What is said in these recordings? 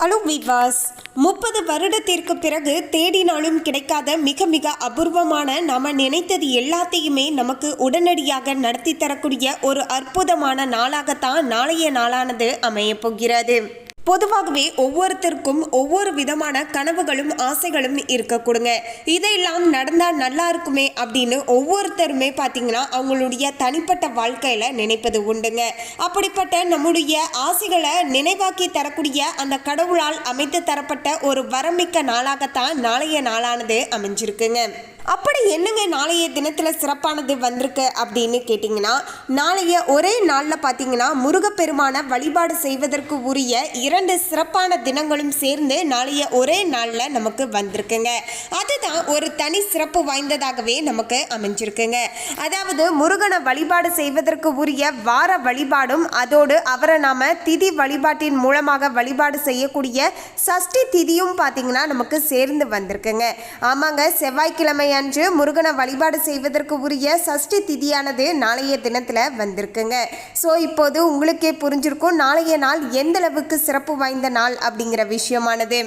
Hello விவாஸ் முப்பது வருடத்திற்கு பிறகு தேடினாலும் கிடைக்காத மிக மிக அபூர்வமான நாம் நினைத்தது எல்லாத்தையுமே நமக்கு உடனடியாக நடத்தி தரக்கூடிய ஒரு அற்புதமான நாளாகத்தான் நாளைய நாளானது அமையப் போகிறது. பொதுவாகவே ஒவ்வொருத்தருக்கும் ஒவ்வொரு விதமான கனவுகளும் ஆசைகளும் இருக்கக்கூடுங்க இதையெல்லாம் நடந்தால் நல்லா இருக்குமே அப்படின்னு ஒவ்வொருத்தருமே பார்த்தீங்கன்னா அவங்களுடைய தனிப்பட்ட வாழ்க்கையில் நினைப்பது உண்டுங்க. அப்படிப்பட்ட நம்முடைய ஆசைகளை நினைவாக்கி தரக்கூடிய அந்த கடவுளால் அமைத்து தரப்பட்ட ஒரு வரமிக்க நாளாகத்தான் நாளைய நாளானது அமைஞ்சிருக்குங்க. அப்படி என்னங்க நாளைய தினத்தில் சிறப்பானது வந்திருக்கு அப்படின்னு கேட்டிங்கன்னா நாளைய ஒரே நாளில் பார்த்தீங்கன்னா முருகப்பெருமான வழிபாடு செய்வதற்கு உரிய இரண்டு சிறப்பான தினங்களும் சேர்ந்து நாளைய ஒரே நாளில் நமக்கு வந்திருக்குங்க. அதுதான் ஒரு தனி சிறப்பு வாய்ந்ததாகவே நமக்கு அமைஞ்சிருக்குங்க. அதாவது முருகனை வழிபாடு செய்வதற்கு உரிய வார வழிபாடும் அதோடு அவரை நாம திதி வழிபாட்டின் மூலமாக வழிபாடு செய்யக்கூடிய சஷ்டி திதியும் பார்த்தீங்கன்னா நமக்கு சேர்ந்து வந்திருக்குங்க. ஆமாங்க செவ்வாய்க்கிழமை அன்று முருகனை வழிபாடு செய்வதற்கு உரிய சஷ்டி திதியானது நாளைய தினத்தில் வந்திருக்குங்க. ஸோ இப்போது உங்களுக்கே புரிஞ்சிருக்கும் நாளைய நாள் எந்த அளவுக்கு சிறப்பு வாய்ந்த நாள் அப்படிங்கிற விஷயமானது.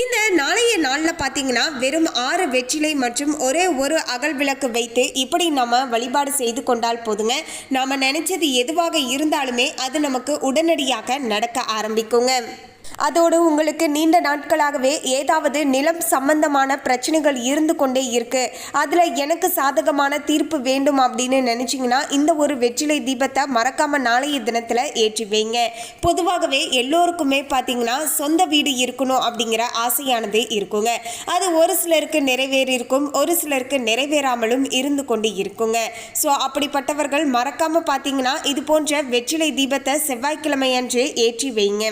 இந்த நாளைய நாளில் பார்த்தீங்கன்னா வெறும் ஆறு வெற்றிலை மற்றும் ஒரே ஒரு அகல் விளக்கு வைத்து இப்படி நம்ம வழிபாடு செய்து கொண்டால் போதுங்க. நாம் நினச்சது எதுவாக இருந்தாலுமே அது நமக்கு உடனடியாக நடக்க ஆரம்பிக்குங்க. அதோடு உங்களுக்கு நீண்ட நாட்களாகவே ஏதாவது நிலம் சம்பந்தமான பிரச்சனைகள் இருந்து கொண்டே இருக்கு. அதில் எனக்கு சாதகமான தீர்ப்பு வேண்டும் அப்படின்னு நினச்சிங்கன்னா இந்த ஒரு வெற்றிலை தீபத்தை மறக்காம நாளைய தினத்தில் ஏற்றி வைங்க. பொதுவாகவே எல்லோருக்குமே பார்த்தீங்கன்னா சொந்த வீடு இருக்கணும் அப்படிங்கிற ஆசையானது இருக்குங்க. அது ஒரு சிலருக்கு நிறைவேறி இருக்கும் ஒரு சிலருக்கு நிறைவேறாமலும் இருந்து கொண்டு இருக்குங்க. ஸோ அப்படிப்பட்டவர்கள் மறக்காமல் பார்த்தீங்கன்னா இது போன்ற வெற்றிலை தீபத்தை செவ்வாய்க்கிழமை அன்று ஏற்றி வைங்க.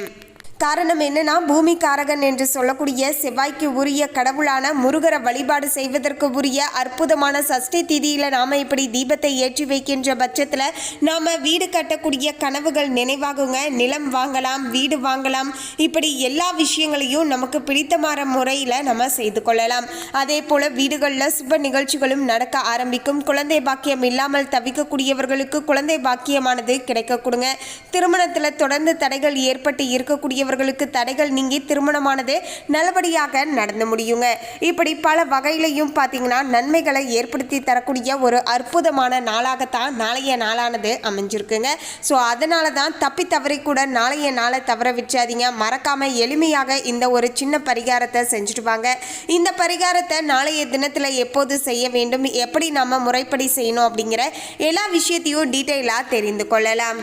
காரணம் என்னன்னா பூமிக்காரகன் என்று சொல்லக்கூடிய செவ்வாய்க்கு உரிய கடவுளான முருகரை வழிபாடு செய்வதற்கு உரிய அற்புதமான சஷ்டி திதியில் நாம் இப்படி தீபத்தை ஏற்றி வைக்கின்ற பட்சத்தில் நாம் வீடு கட்டக்கூடிய கனவுகள் நினைவாகுங்க. நிலம் வாங்கலாம் வீடு வாங்கலாம். இப்படி எல்லா விஷயங்களையும் நமக்கு பிடித்தமான முறையில் நம்ம செய்து கொள்ளலாம். அதே போல் வீடுகளில் சுப நிகழ்ச்சிகளும் நடக்க ஆரம்பிக்கும். குழந்தை பாக்கியம் இல்லாமல் தவிக்கக்கூடியவர்களுக்கு குழந்தை பாக்கியமானது கிடைக்க கொடுங்க. திருமணத்தில் தொடர்ந்து தடைகள் ஏற்பட்டு இருக்கக்கூடிய அவர்களுக்கு தடைகள் நீங்கி திருமணமானது நல்லபடியாக நடந்து முடியுங்க. இப்படி பல வகையிலையும் பார்த்தீங்கன்னா நன்மைகளை ஏற்படுத்தி தரக்கூடிய ஒரு அற்புதமான நாளாகத்தான் நாளைய நாளானது அமைஞ்சிருக்குங்க. ஸோ அதனால தான் தப்பி தவறி கூட நாளைய நாளை தவற விட்டுறாதீங்க. மறக்காம எளிமையாக இந்த ஒரு சின்ன பரிகாரத்தை செஞ்சுட்டு வாங்க. இந்த பரிகாரத்தை நாளைய தினத்தில் எப்போது செய்ய வேண்டும் எப்படி நம்ம முறைப்படி செய்யணும் அப்படிங்கிற எல்லா விஷயத்தையும் டீட்டெயிலாக தெரிந்து கொள்ளலாம்.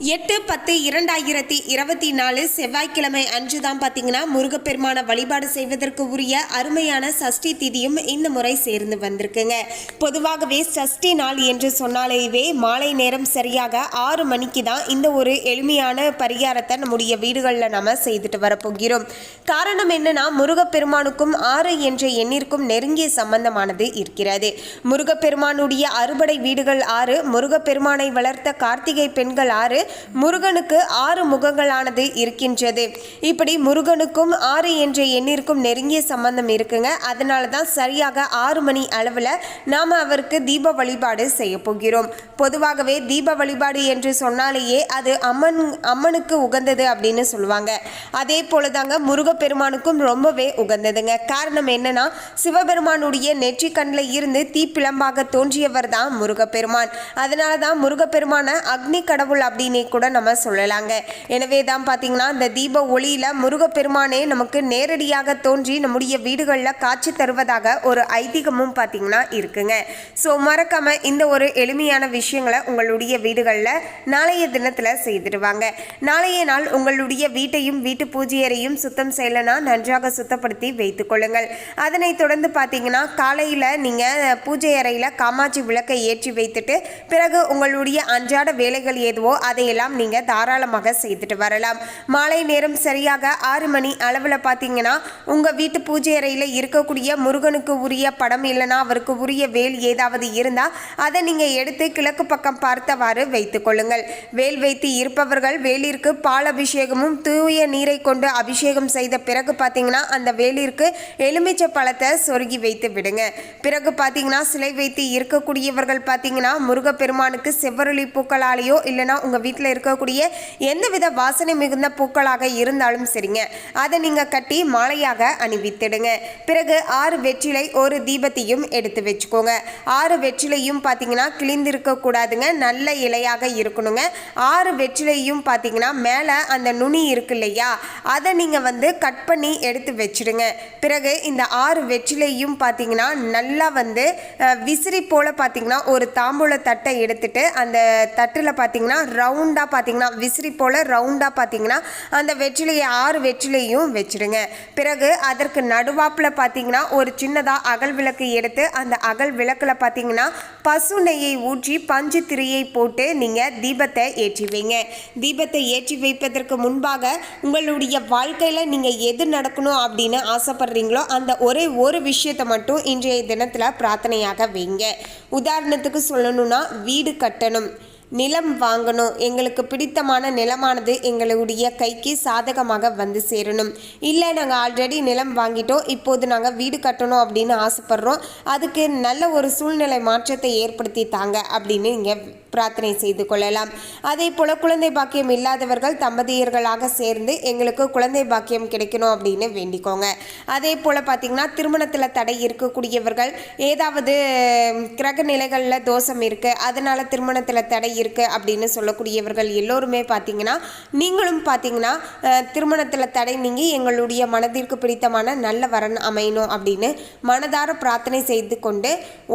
எட்டு பத்து இரண்டாயிரத்தி இருபத்தி நாலு செவ்வாய்க்கிழமை அன்று தான் பார்த்தீங்கன்னா முருகப்பெருமான வழிபாடு செய்வதற்கு உரிய அருமையான சஷ்டி திதியும் இந்த முறை சேர்ந்து வந்திருக்குங்க. பொதுவாகவே சஷ்டி நாள் என்று சொன்னாலேவே மாலை நேரம் சரியாக ஆறு மணிக்கு தான் இந்த ஒரு எளிமையான பரிகாரத்தை நம்முடைய வீடுகளில் நம்ம செய்துட்டு வரப்போகிறோம். காரணம் என்னன்னா முருகப்பெருமானுக்கும் ஆறு என்ற எண்ணிற்கும் நெருங்கிய சம்பந்தமானது இருக்கிறது. முருகப்பெருமானுடைய அறுபடை வீடுகள் ஆறு முருகப்பெருமானை வளர்த்த கார்த்திகை பெண்கள் ஆறு முருகனுக்கு ஆறு முகங்களானது இருக்கின்றது. இப்படி முருகனுக்கும் ஆறு என்ற எண்ணிற்கும் நெருங்கிய சம்பந்தம் இருக்குங்க. அதனால தான் சரியாக ஆறு மணி அளவில் நாம் அவருக்கு தீப வழிபாடு செய்ய போகிறோம். பொதுவாகவே தீப வழிபாடு என்று சொன்னாலேயே அது அம்மன் அம்மனுக்கு உகந்தது அப்படின்னு சொல்லுவாங்க. அதே போல தாங்க முருகப்பெருமானுக்கும் ரொம்பவே உகந்ததுங்க. காரணம் என்னன்னா சிவபெருமானுடைய நெற்றி கண்ணில் இருந்து தீப்பிளம்பாக தோன்றியவர் தான் முருகப்பெருமான். அதனால தான் முருகப்பெருமான அக்னி கடவுள் அப்படின்னு அப்படின்னே கூட நம்ம சொல்லலாங்க. எனவே தான் பார்த்தீங்கன்னா இந்த தீப ஒளியில் முருகப்பெருமானே நமக்கு நேரடியாக தோன்றி நம்முடைய வீடுகளில் காட்சி தருவதாக ஒரு ஐதீகமும் பார்த்தீங்கன்னா இருக்குங்க. ஸோ மறக்காம இந்த ஒரு எளிமையான விஷயங்களை உங்களுடைய வீடுகளில் நாளைய தினத்தில் செய்திருவாங்க நாளைய நாள் உங்களுடைய வீட்டையும் வீட்டு பூஜையறையும் சுத்தம் செய்யலைன்னா நன்றாக சுத்தப்படுத்தி வைத்துக் கொள்ளுங்கள். அதனைத் தொடர்ந்து பார்த்தீங்கன்னா காலையில் நீங்கள் பூஜை அறையில் காமாட்சி விளக்கை ஏற்றி வைத்துட்டு பிறகு உங்களுடைய அன்றாட வேலைகள் எதுவோ அதை அதையெல்லாம் நீங்கள் தாராளமாக செய்துட்டு வரலாம். மாலை நேரம் சரியாக ஆறு மணி அளவில் பார்த்தீங்கன்னா உங்கள் வீட்டு பூஜை அறையில் இருக்கக்கூடிய முருகனுக்கு உரிய படம் இல்லைன்னா அவருக்கு உரிய வேல் ஏதாவது இருந்தால் அதை நீங்கள் எடுத்து கிழக்கு பக்கம் பார்த்தவாறு வைத்துக் கொள்ளுங்கள். வேல் வைத்து இருப்பவர்கள் வேலிற்கு பால் அபிஷேகமும் தூய நீரை கொண்டு அபிஷேகம் செய்த பிறகு பார்த்தீங்கன்னா அந்த வேலிற்கு எலுமிச்சை பழத்தை சொருகி வைத்து விடுங்க. பிறகு பார்த்தீங்கன்னா சிலை வைத்து இருக்கக்கூடியவர்கள் பார்த்தீங்கன்னா முருகப்பெருமானுக்கு செவ்வரளி பூக்களாலேயோ இல்லைன்னா உங்கள் வீட்டில் இருக்கக்கூடிய எந்தவித வாசனை மிகுந்த பூக்களாக இருந்தாலும் சரிங்க. அதை நீங்கள் கட்டி மாலையாக அணிவித்திடுங்க. பிறகு ஆறு வெற்றிலை ஒரு தீபத்தையும் எடுத்து வச்சுக்கோங்க. ஆறு வெற்றிலையும் பார்த்தீங்கன்னா கிழிந்து இருக்கக்கூடாதுங்க நல்ல இலையாக இருக்கணுங்க. ஆறு வெற்றிலையும் பார்த்தீங்கன்னா மேலே அந்த நுனி இருக்கு இல்லையா? அதை நீங்கள் வந்து கட் பண்ணி எடுத்து வச்சிடுங்க. பிறகு இந்த ஆறு வெற்றிலையும் பார்த்தீங்கன்னா நல்லா வந்து விசிறி போல் பார்த்தீங்கன்னா ஒரு தாம்பூல தட்டை எடுத்துட்டு அந்த தட்டில் பார்த்தீங்கன்னா ரவுண்ட் ரவுண்டாக பார்த்தீங்கன்னா விசிறி போல் ரவுண்டாக பார்த்தீங்கன்னா அந்த வெற்றிலையை ஆறு வெற்றிலையும் வச்சிடுங்க. பிறகு அதற்கு நடுவாப்பில் பார்த்தீங்கன்னா ஒரு சின்னதாக அகல் விளக்கு எடுத்து அந்த அகல் விளக்கில் பார்த்தீங்கன்னா பசு நெய்யை ஊற்றி பஞ்சு திரியை போட்டு நீங்கள் தீபத்தை ஏற்றி வைங்க. தீபத்தை ஏற்றி வைப்பதற்கு முன்பாக உங்களுடைய வாழ்க்கையில் நீங்கள் எது நடக்கணும் அப்படின்னு ஆசைப்படுறீங்களோ அந்த ஒரே ஒரு விஷயத்தை மட்டும் இன்றைய தினத்தில் பிரார்த்தனையாக வைங்க. உதாரணத்துக்கு சொல்லணும்னா வீடு கட்டணும். நிலம் வாங்கணும். எங்களுக்கு பிடித்தமான நிலமானது எங்களுடைய கைக்கு சாதகமாக வந்து சேரணும். இல்லை நாங்கள் ஆல்ரெடி நிலம் வாங்கிட்டோம். இப்போது நாங்கள் வீடு கட்டணும் அப்படின்னு ஆசைப்படுறோம். அதுக்கு நல்ல ஒரு சூழ்நிலை மாற்றத்தை ஏற்படுத்தி தாங்க அப்படின்னு நீங்கள் பிரார்த்தனை செய்து கொள்ளலாம். அதே போல் குழந்தை பாக்கியம் இல்லாதவர்கள் தம்பதியர்களாக சேர்ந்து எங்களுக்கு குழந்தை பாக்கியம் கிடைக்கணும் அப்படின்னு வேண்டிக்கோங்க. அதே போல் பார்த்தீங்கன்னா திருமணத்தில் தடை இருக்கக்கூடியவர்கள் ஏதாவது கிரக நிலைகளில் தோஷம் இருக்குது அதனால் திருமணத்தில் தடை இருக்குது அப்படின்னு சொல்லக்கூடியவர்கள் எல்லோருமே பார்த்தீங்கன்னா நீங்களும் பார்த்தீங்கன்னா திருமணத்தில் தடை நீங்கி எங்களுடைய மனதிற்கு பிடித்தமான நல்ல வரன் அமையணும் அப்படின்னு மனதார பிரார்த்தனை செய்து கொண்டு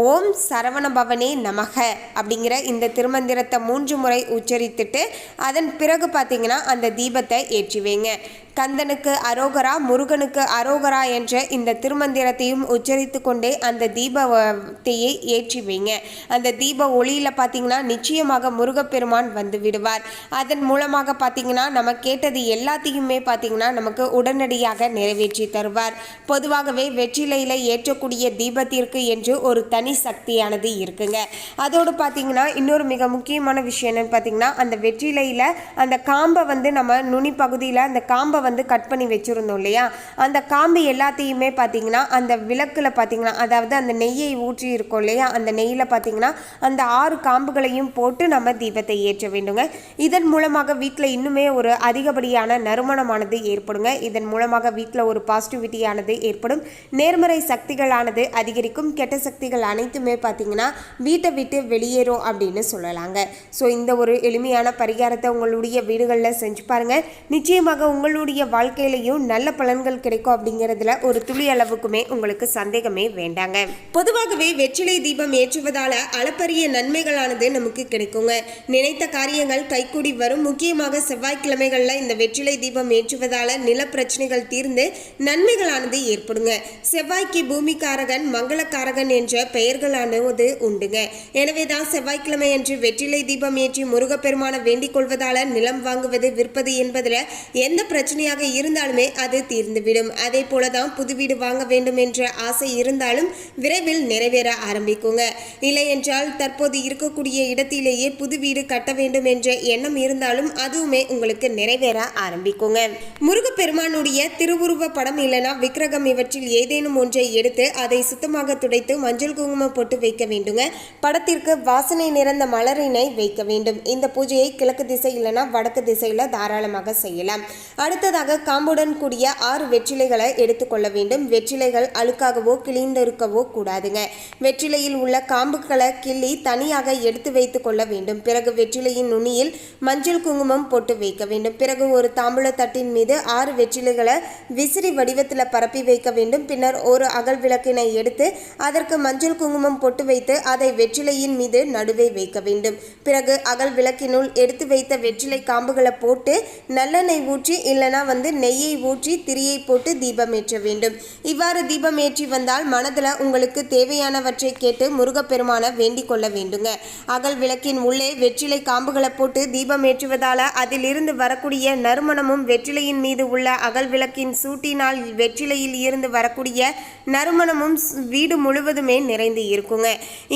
ஓம் சரவண பவனே நமக அப்படிங்கிற இந்த திருமந்திரத்தை மூன்று முறை உச்சரித்துட்டு அதன் பிறகு பார்த்தீங்கன்னா அந்த தீபத்தை ஏற்றி வைங்க கந்தனுக்கு அரோகரா முருகனுக்கு அரோகரா என்ற இந்த திருமந்திரத்தையும் உச்சரித்து கொண்டே அந்த தீபத்தையே ஏற்றி வைங்க அந்த தீப ஒளியில் பார்த்தீங்கன்னா நிச்சயமாக முருகப்பெருமான் வந்து விடுவார். அதன் மூலமாக பார்த்தீங்கன்னா நம்ம கேட்டது எல்லாத்தையுமே பார்த்தீங்கன்னா நமக்கு உடனடியாக நிறைவேற்றி தருவார். பொதுவாகவே வெற்றிலையில் ஏற்றக்கூடிய தீபத்திற்கு என்று ஒரு தனி சக்தியானது இருக்குங்க. அதோடு பார்த்தீங்கன்னா இன்னொரு மிக முக்கியமான விஷயம் என்னன்னு பார்த்தீங்கன்னா அந்த வெற்றிலையில் அந்த காம்பை வந்து நம்ம நுனி பகுதியில் அந்த காம்பை வந்து கட் பண்ணி வச்சுருந்தோம் இல்லையா? அந்த காம்பு எல்லாத்தையுமே பார்த்தீங்கன்னா அந்த விளக்கில் பார்த்தீங்கன்னா அதாவது அந்த நெய்யை ஊற்றி இருக்கோம் இல்லையா? அந்த நெய்யில் பார்த்தீங்கன்னா அந்த ஆறு காம்புகளையும் போட்டு நம்ம தீபத்தை ஏற்ற வேண்டுங்க. இதன் மூலமாக வீட்டில் இன்னுமே ஒரு அதிகப்படியான நறுமணமானது ஏற்படுங்க. இதன் மூலமாக வீட்டில் ஒரு பாசிட்டிவிட்டியானது ஏற்படும். நேர்மறை சக்திகளானது அதிகரிக்கும். கெட்ட சக்திகள் அனைத்துமே பார்த்தீங்கன்னா வீட்டை விட்டு வெளியேறும் அப்படின்னு சொல்லலாங்க. ஸோ இந்த ஒரு எளிமையான பரிகாரத்தை உங்களுடைய வீடுகளில் செஞ்சு பாருங்கள் நிச்சயமாக உங்களுடைய வாழ்க்கையிலையும் நல்ல பலன்கள் கிடைக்கும் அப்படிங்கிறதுல ஒரு துளி அளவுக்குமே உங்களுக்கு சந்தேகமே வேண்டாங்க. பொதுவாகவே வெற்றிலை தீபம் ஏற்றுவதால அளப்பரிய நன்மைகளானது நமக்கு கிடைக்குங்க. நினைத்த காரியங்கள் கைகூடி வரும். முக்கியமாக செவ்வாய்க்கிழமைகளில் இந்த வெற்றிலை தீபம் ஏற்றுவதால நில பிரச்சனைகள் தீர்ந்து நன்மைகளானது ஏற்படுங்க. செவ்வாய்க்கு பூமிக்காரகன் மங்களக்காரகன் என்ற பெயர்களானது உண்டுங்க. எனவே தான் செவ்வாய்க்கிழமை அன்று வெற்றிலை தீபம் ஏற்றி முருகப்பெருமான வேண்டிக் கொள்வதால நிலம் வாங்குவது விற்பது என்பதில் எந்த பிரச்சனையும் பிரச்சனையாக இருந்தாலுமே அது தீர்ந்துவிடும். அதே போல தான் புது வீடு வாங்க வேண்டும் என்ற ஆசை இருந்தாலும் விரைவில் நிறைவேற ஆரம்பிக்குங்க. இல்லை என்றால் தற்போது இருக்கக்கூடிய இடத்திலேயே புது வீடு கட்ட வேண்டும் என்ற எண்ணம் இருந்தாலும் அதுவுமே உங்களுக்கு நிறைவேற ஆரம்பிக்குங்க. முருகப்பெருமானுடைய திருவுருவ படம் இல்லைனா விக்கிரகம் இவற்றில் ஏதேனும் ஒன்றை எடுத்து அதை சுத்தமாக துடைத்து மஞ்சள் குங்குமம் போட்டு வைக்க வேண்டுங்க. படத்திற்கு வாசனை நிறைந்த மலரினை வைக்க வேண்டும். இந்த பூஜையை கிழக்கு திசை இல்லைனா வடக்கு திசையில் தாராளமாக செய்யலாம். அடுத்ததாக காம்புடன் கூடிய ஆறு வெற்றிலைகளை எடுத்துக்கொள்ள வேண்டும். வெற்றிலைகள் அழுக்காகவோ கிழிந்திருக்கவோ கூடாதுங்க. வெற்றிலையில் உள்ள காம்புகளை கிள்ளி தனியாக எடுத்து வைத்து கொள்ள வேண்டும். பிறகு வெற்றிலையின் நுனியில் மஞ்சள் குங்குமம் போட்டு வைக்க வேண்டும். பிறகு ஒரு தாம்பூல தட்டின் மீது ஆறு வெற்றிலைகளை விசிறி வடிவத்தில் பரப்பி வைக்க வேண்டும். பின்னர் ஒரு அகல் விளக்கினை எடுத்து அதற்கு மஞ்சள் குங்குமம் போட்டு வைத்து அதை வெற்றிலையின் மீது நடுவே வைக்க வேண்டும். பிறகு அகல் விளக்கினுள் எடுத்து வைத்த வெற்றிலை காம்புகளை போட்டு நல்லெண்ணெய் ஊற்றி இல்லைனா இல்லைன்னா வந்து நெய்யை ஊற்றி திரியை போட்டு தீபம் ஏற்ற வேண்டும். இவ்வாறு தீபம் ஏற்றி வந்தால் மனதில் உங்களுக்கு தேவையானவற்றை கேட்டு முருகப்பெருமான வேண்டிக் கொள்ள வேண்டுங்க. அகல் விளக்கின் உள்ளே வெற்றிலை காம்புகளை போட்டு தீபம் ஏற்றுவதால் அதிலிருந்து வரக்கூடிய நறுமணமும் வெற்றிலையின் மீது உள்ள அகல் விளக்கின் சூட்டினால் வெற்றிலையில் இருந்து வரக்கூடிய நறுமணமும் வீடு முழுவதுமே நிறைந்து இருக்குங்க.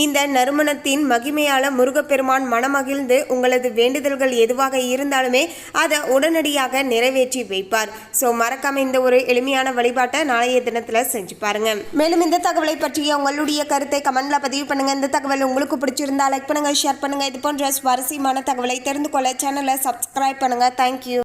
இந்த நறுமணத்தின் மகிமையால் முருகப்பெருமான் மனமகிழ்ந்து உங்களது வேண்டுதல்கள் எதுவாக இருந்தாலுமே அதை உடனடியாக நிறைவேற்றி வைப்பார். ஸோ மறக்காம இந்த ஒரு எளிமையான வழிபாட்டை நாளைய தினத்தில் செஞ்சு பாருங்க. மேலும் இந்த தகவலை பற்றிய உங்களுடைய கருத்தை கமெண்ட்ல பதிவு பண்ணுங்க. இந்த தகவல் உங்களுக்கு பிடிச்சிருந்தா லைக் பண்ணுங்க ஷேர் பண்ணுங்க. இது போன்ற சுவாரஸ்யமான தகவலை தெரிந்து கொள்ள சேனலை சப்ஸ்கிரைப் பண்ணுங்க. தேங்க்யூ